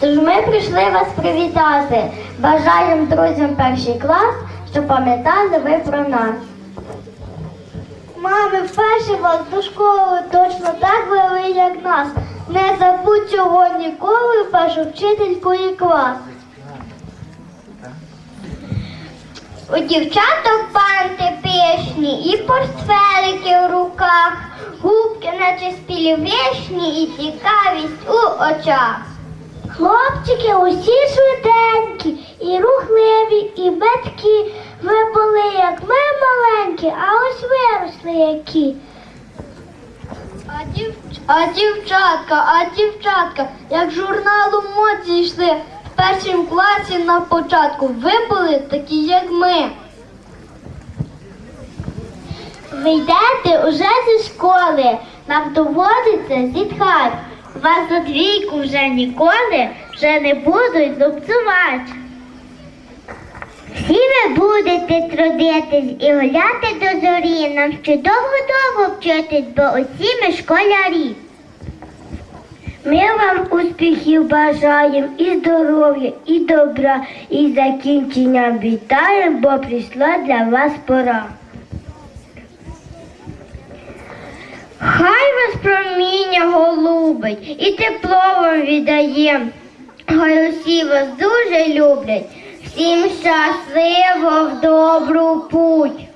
Тож ми прийшли вас привітати. Бажаємо друзям перший клас, щоб пам'ятали ви про нас. Мами, вперше вас до школи точно так вели, як нас. Не забудь цього ніколи, першу вчительку і клас. У дівчаток панти пишні і портфелики в руках, губки наче спілі вишні і цікавість у очах. Хлопчики усі швиденькі, і рухливі, і меткі. Ви були, як ми маленькі, а ось виросли які. А, дів... а дівчатка, а дівчатка, як журналу мод зійшли в першому класі на початку. Ви були такі, як ми. Ви йдете уже зі школи, нам доводиться зітхати. Вас за двійку вже ніколи вже не будуть лупцювати. Всі ви будете трудитись і гуляти до зорі, нам ще довго-довго вчитись, бо усі ми школярі. Ми вам успіхів бажаємо і здоров'я, і добра, і закінченням вітаємо, бо прийшла для вас пора. Хай проміння голубить і тепло вам віддає. Хай усі вас дуже люблять. Всім щасливо в добру путь.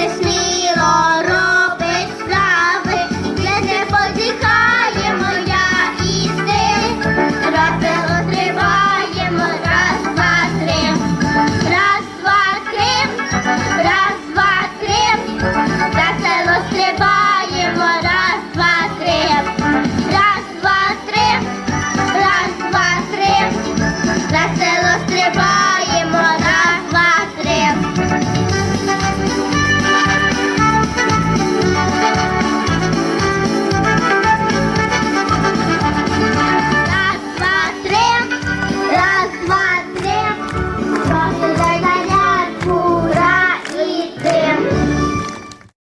this new